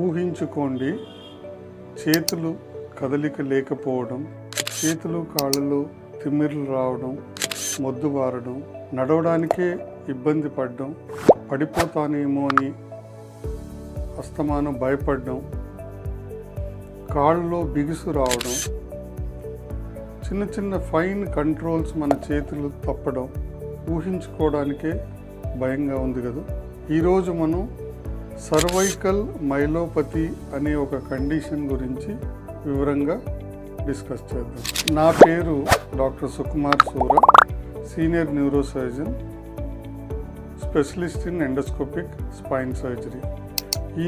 ఊహించుకోండి. చేతులు కదలిక లేకపోవడం చేతులు కాళ్ళలో తిమ్మిర్లు రావడం మొద్దు బారడం నడవడానికే ఇబ్బంది పడడం పడిపోతానేమో అని అస్తమానం భయపడడం కాళ్ళలో బిగుసు రావడం చిన్న చిన్న ఫైన్ కంట్రోల్స్ మన చేతులు తప్పడం ఊహించుకోవడానికే భయంగా ఉంది కదా. ఈరోజు మనం సర్వైకల్ మైలోపతి అనే ఒక కండిషన్ గురించి వివరంగా డిస్కస్ చేద్దాం. నా పేరు doctor Sukumar Sura senior neurosurgeon specialist in endoscopic spine surgery.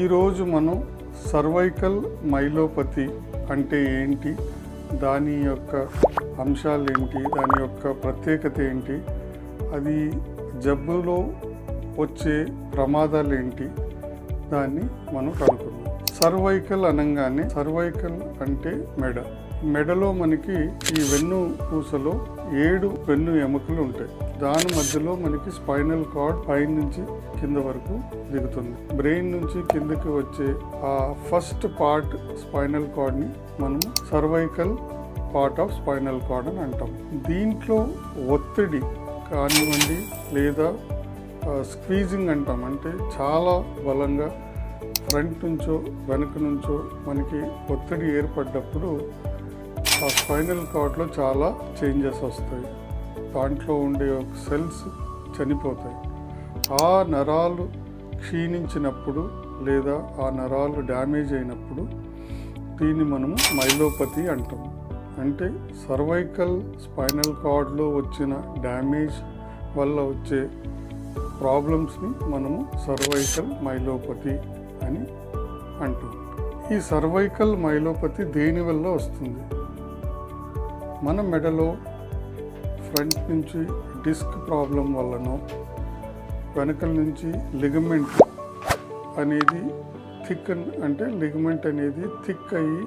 ఈరోజు మనం సర్వైకల్ మైలోపతి అంటే ఏంటి దాని యొక్క అంశాలు ఏంటి దాని యొక్క ప్రత్యేకత ఏంటి అది జబ్బులో వచ్చే ప్రమాదాలు ఏంటి దాన్ని మనం కనుక్కుందాం. సర్వైకల్ అనగానే సర్వైకల్ అంటే మెడ. మెడలో మనకి ఈ వెన్ను పూసలో ఏడు వెన్ను ఎముకలు ఉంటాయి. దాని మధ్యలో మనకి స్పైనల్ కార్డ్ పైన నుంచి కింద వరకు దిగుతుంది. బ్రెయిన్ నుంచి కిందకి వచ్చే ఆ ఫస్ట్ పార్ట్ స్పైనల్ కార్డ్ని మనము cervical part of spinal cord అని అంటాం. దీంట్లో ఒత్తిడి కానివ్వండి లేదా స్క్వీజింగ్ అంటాం. అంటే చాలా బలంగా ఫ్రంట్ నుంచో వెనక నుంచో మనకి ఒత్తిడి ఏర్పడ్డప్పుడు ఆ స్పైనల్ కార్డ్లో చాలా చేంజెస్ వస్తాయి. దాంట్లో ఉండే సెల్స్ చనిపోతాయి. ఆ నరాలు క్షీణించినప్పుడు లేదా ఆ నరాలు డ్యామేజ్ అయినప్పుడు దీన్ని మనము మైలోపతి అంటాం. అంటే సర్వైకల్ స్పైనల్ కార్డ్లో వచ్చిన డ్యామేజ్ వల్ల వచ్చే ప్రాబ్లమ్స్ని మనము సర్వైకల్ మైలోపతి అని అంటాం. ఈ సర్వైకల్ మైలోపతి దేనివల్ల వస్తుంది? మన మెడలో ఫ్రంట్ నుంచి డిస్క్ ప్రాబ్లం వల్లనో వెనకల నుంచి లిగమెంట్ అనేది థిక్ అంటే లిగమెంట్ అనేది థిక్ అయ్యి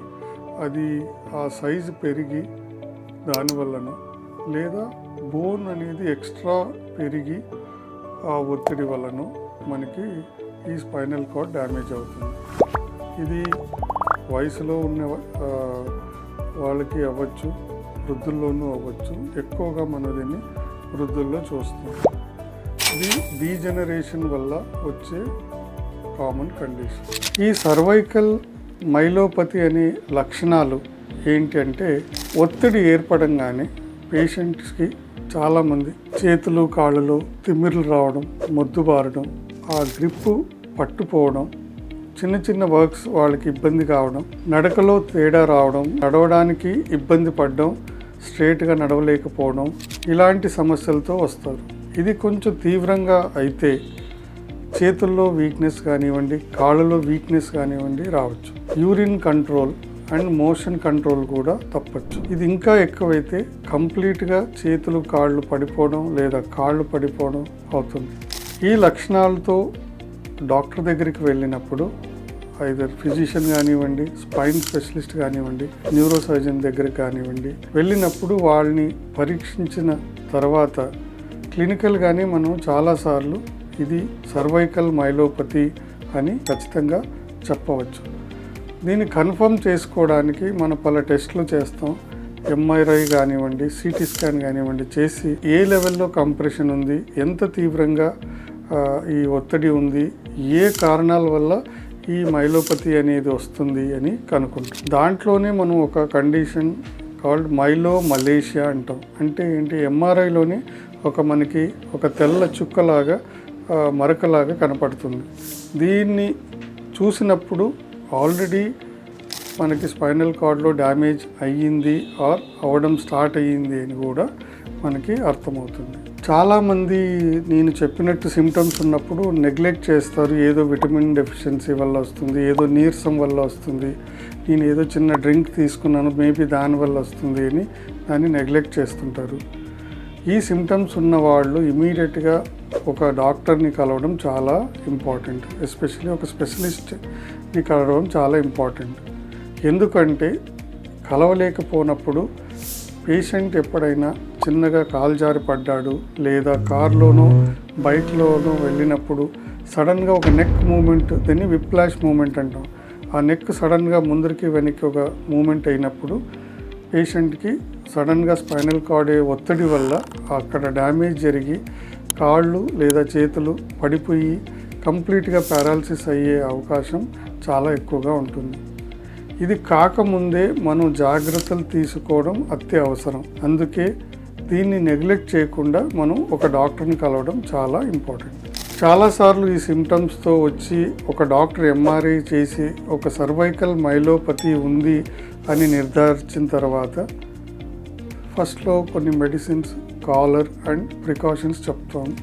అది ఆ సైజు పెరిగి దానివల్లనో లేదా బోన్ అనేది ఎక్స్ట్రా పెరిగి ఆ ఒత్తిడి వలన మనకి ఈ స్పైనల్ కార్డ్ డ్యామేజ్ అవుతుంది. ఇది వయసులో ఉన్న వాళ్ళకి అవ్వచ్చు వృద్ధుల్లోనూ అవ్వచ్చు ఎక్కువగా మనం దీన్ని వృద్ధుల్లో చూస్తాం ఇది డీజనరేషన్ వల్ల వచ్చే కామన్ కండిషన్. ఈ సర్వైకల్ మైలోపతి అనే లక్షణాలు ఏంటంటే ఒత్తిడి ఏర్పడంగానే పేషెంట్స్కి చాలామంది చేతులు కాళ్ళలో తిమ్మిర్లు రావడం మొద్దుబారడం ఆ గ్రిప్పు పట్టుపోవడం చిన్న చిన్న వర్క్స్ వాళ్ళకి ఇబ్బంది కావడం నడకలో తేడా రావడం నడవడానికి ఇబ్బంది పడడం స్ట్రేట్గా నడవలేకపోవడం ఇలాంటి సమస్యలతో వస్తారు. ఇది కొంచెం తీవ్రంగా అయితే చేతుల్లో వీక్నెస్ కానివ్వండి కాళ్ళలో వీక్నెస్ కానివ్వండి రావచ్చు. Urine control and motion control కూడా తప్పచ్చు. ఇది ఇంకా ఎక్కువైతే కంప్లీట్గా చేతులు కాళ్ళు పడిపోవడం లేదా కాళ్ళు పడిపోవడం అవుతుంది. ఈ లక్షణాలతో డాక్టర్ దగ్గరికి వెళ్ళినప్పుడు ఐదర్ ఫిజిషియన్ కానివ్వండి స్పైన్ స్పెషలిస్ట్ కానివ్వండి న్యూరో సర్జన్ దగ్గరికి కానివ్వండి వెళ్ళినప్పుడు వాళ్ళని పరీక్షించిన తర్వాత క్లినికల్గానే మనం చాలాసార్లు ఇది సర్వైకల్ మైలోపతి అని ఖచ్చితంగా చెప్పవచ్చు. దీన్ని కన్ఫర్మ్ చేసుకోవడానికి మనం పలు టెస్ట్లు చేస్తాం. ఎంఆర్ఐ కానివ్వండి సిటీ స్కాన్ కానివ్వండి చేసి ఏ లెవెల్లో కంప్రెషన్ ఉంది ఎంత తీవ్రంగా ఈ ఒత్తిడి ఉంది ఏ కారణాల వల్ల ఈ మైలోపతి అనేది వస్తుంది అని కనుక్కుంటాం. దాంట్లోనే మనం ఒక కండిషన్ కాల్డ్ మైలో మలేషియా అంటాం. అంటే ఏంటి ఎంఆర్ఐలోనే ఒక మనకి ఒక తెల్ల చుక్కలాగా మరకలాగా కనపడుతుంది. దీన్ని చూసినప్పుడు ఆల్రెడీ మనకి స్పైనల్ కార్డ్లో డ్యామేజ్ అయ్యింది ఆర్ అవ్వడం స్టార్ట్ అయ్యింది అని కూడా మనకి అర్థమవుతుంది. చాలామంది నేను చెప్పినట్టు సిమ్టమ్స్ ఉన్నప్పుడు నెగ్లెక్ట్ చేస్తారు. ఏదో విటమిన్ డెఫిషియన్సీ వల్ల వస్తుంది ఏదో నీరసం వల్ల వస్తుంది నేను ఏదో చిన్న డ్రింక్ తీసుకున్నాను మేబీ దానివల్ల వస్తుంది అని దాన్ని నెగ్లెక్ట్ చేస్తుంటారు. ఈ సిమ్టమ్స్ ఉన్న వాళ్ళు ఇమీడియట్గా ఒక డాక్టర్ని కలవడం చాలా ఇంపార్టెంట్ ఎస్పెషల్లీ ఒక స్పెషలిస్ట్ ని కలవడం చాలా ఇంపార్టెంట్. ఎందుకంటే కలవలేకపోనప్పుడు పేషెంట్ ఎప్పుడైనా చిన్నగా కాలు జారి పడ్డాడు లేదా కార్లోనో బైక్లోనో వెళ్ళినప్పుడు సడన్గా ఒక నెక్ మూమెంట్ దీన్ని విప్లాష్ మూమెంట్ అంటాం. ఆ నెక్ సడన్గా ముందరికి వెనక్కి ఒక మూమెంట్ అయినప్పుడు పేషెంట్కి సడన్గా స్పైనల్ కార్డ్ ఒత్తిడి వల్ల అక్కడ డ్యామేజ్ జరిగి కాళ్ళు లేదా చేతులు పడిపోయి కంప్లీట్గా పారాలసిస్ అయ్యే అవకాశం చాలా ఎక్కువగా ఉంటుంది. ఇది కాకముందే మనం జాగ్రత్తలు తీసుకోవడం అత్యవసరం. అందుకే దీన్ని నెగ్లెక్ట్ చేయకుండా మనం ఒక డాక్టర్ని కలవడం చాలా ఇంపార్టెంట్. చాలాసార్లు ఈ సిమ్టమ్స్తో వచ్చి ఒక డాక్టర్ ఎంఆర్ఐ చేసి ఒక సర్వైకల్ మైలోపతి ఉంది అని నిర్ధారించిన తర్వాత ఫస్ట్లో కొన్ని మెడిసిన్స్ కాలర్ అండ్ ప్రికాషన్స్ చెప్తాం.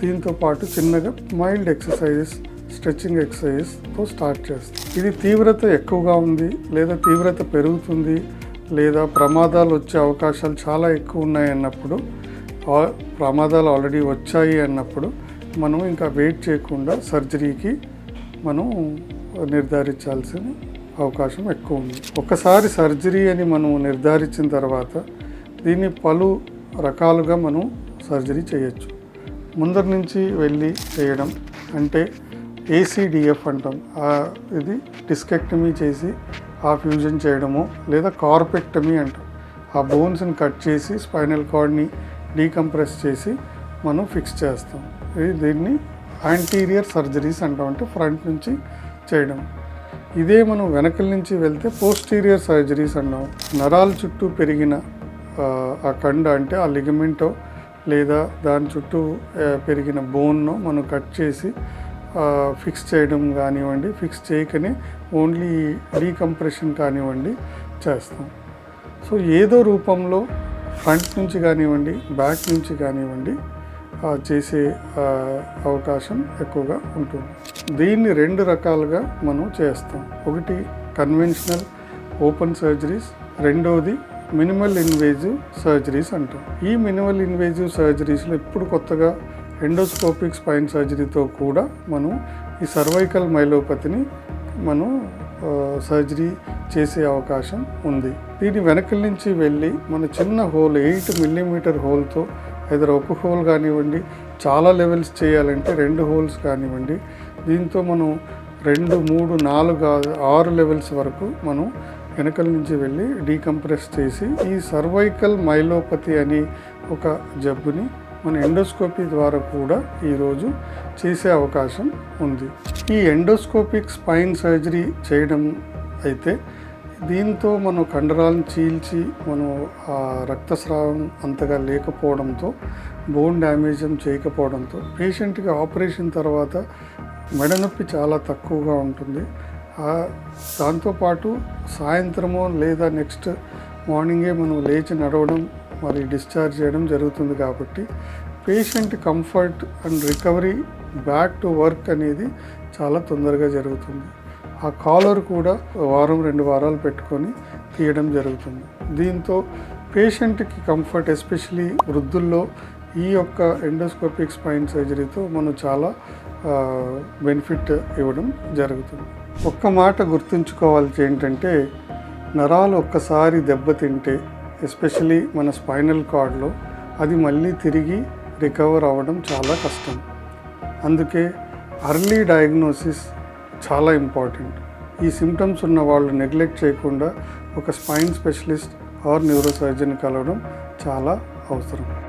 దీంతో పాటు చిన్నగా మైల్డ్ ఎక్సర్సైజెస్ స్ట్రెచ్చింగ్ ఎక్సర్సైజ్తో స్టార్ట్ చేస్తాం. ఇది తీవ్రత ఎక్కువగా ఉంది లేదా తీవ్రత పెరుగుతుంది లేదా ప్రమాదాలు వచ్చే అవకాశాలు చాలా ఎక్కువ ఉన్నాయి అన్నప్పుడు ప్రమాదాలు ఆల్రెడీ వచ్చాయి అన్నప్పుడు మనం ఇంకా వెయిట్ చేయకుండా సర్జరీకి మనం నిర్ధారించాల్సిన అవకాశం ఎక్కువ ఉంది. ఒకసారి సర్జరీ అని మనం నిర్ధారించిన తర్వాత దీన్ని పలు రకాలుగా మనం సర్జరీ చేయొచ్చు. ముందర నుంచి వెళ్ళి చేయడం అంటే ఏసీడిఎఫ్ అంటాం. ఇది డిస్కెక్టమీ చేసి ఆ ఫ్యూజన్ చేయడము లేదా కార్పెక్టమీ అంటాం. ఆ బోన్స్ని కట్ చేసి స్పైనల్ కార్డ్ని డీకంప్రెస్ చేసి మనం ఫిక్స్ చేస్తాం. ఇది దీన్ని యాంటీరియర్ సర్జరీస్ అంటాం. అంటే ఫ్రంట్ నుంచి చేయడం. ఇదే మనం వెనకల నుంచి వెళ్తే పోస్టీరియర్ సర్జరీస్ అన్నాం నరాల చుట్టూ పెరిగిన ఆ, కండ అంటే ఆ లిగమెంటో లేదా దాని చుట్టూ పెరిగిన బోన్ను మనం కట్ చేసి ఫిక్స్ చేయడం కానివ్వండి ఫిక్స్ చేయకనే ఓన్లీ డీకంప్రెషన్ కానివ్వండి చేస్తాం. సో ఏదో రూపంలో ఫ్రంట్ నుంచి కానివ్వండి బ్యాక్ నుంచి కానివ్వండి చేసే అవకాశం ఎక్కువగా ఉంటుంది. దీన్ని రెండు రకాలుగా మనం చేస్తాం. ఒకటి కన్వెన్షనల్ ఓపెన్ సర్జరీస్ రెండవది మినిమల్ ఇన్వేజివ్ సర్జరీస్ అంటాం. ఈ మినిమల్ ఇన్వేజివ్ సర్జరీస్లో ఇప్పుడు కొత్తగా ఎండోస్కోపిక్ స్పైన్ సర్జరీతో కూడా మనం ఈ సర్వైకల్ మైలోపతిని మనం సర్జరీ చేసే అవకాశం ఉంది. దీని వెనకల నుంచి వెళ్ళి మన చిన్న హోల్ ఎయిట్ మిల్లీమీటర్ హోల్తో either ఒక హోల్ కానివ్వండి చాలా లెవెల్స్ చేయాలంటే రెండు హోల్స్ కానివ్వండి దీంతో మనం రెండు మూడు నాలుగు ఆరు లెవెల్స్ వరకు మనం వెనకల నుంచి వెళ్ళి డీకంప్రెస్ చేసి ఈ సర్వైకల్ మైలోపతి అని ఒక జబ్బుని మన ఎండోస్కోపీ ద్వారా కూడా ఈరోజు చేసే అవకాశం ఉంది. ఈ ఎండోస్కోపిక్ స్పైన్ సర్జరీ చేయడం అయితే దీంతో మనం కండరాలను చీల్చి మనం ఆ రక్తస్రావం అంతగా లేకపోవడంతో బోన్ డ్యామేజ్ చేయకపోవడంతో పేషెంట్కి ఆపరేషన్ తర్వాత మెడనొప్పి చాలా తక్కువగా ఉంటుంది. దాంతోపాటు సాయంత్రమో లేదా నెక్స్ట్ మార్నింగే మనం లేచి నడవడం మరి డిశ్చార్జ్ చేయడం జరుగుతుంది కాబట్టి patient comfort and recovery back to work అనేది చాలా తొందరగా జరుగుతుంది. ఆ కాలర్ కూడా వారం రెండు వారాలు పెట్టుకొని తీయడం జరుగుతుంది. దీంతో పేషెంట్కి కంఫర్ట్ ఎస్పెషలీ వృద్ధుల్లో ఈ యొక్క ఎండోస్కోపిక్ స్పైన్ సర్జరీతో మనం చాలా బెనిఫిట్ ఇవ్వడం జరుగుతుంది. ఒక్క మాట గుర్తుంచుకోవాల్సి ఏంటంటే నరాలు ఒక్కసారి దెబ్బతింటే ఎస్పెషలీ మన స్పైనల్ కార్డ్లో అది మళ్ళీ తిరిగి రికవర్ అవ్వడం చాలా కష్టం. అందుకే అర్లీ డయాగ్నోసిస్ చాలా ఇంపార్టెంట్. ఈ సిమ్టమ్స్ ఉన్న వాళ్ళు నెగ్లెక్ట్ చేయకుండా ఒక స్పైన్ స్పెషలిస్ట్ ఆర్ న్యూరోసర్జన్ కలవడం చాలా అవసరం.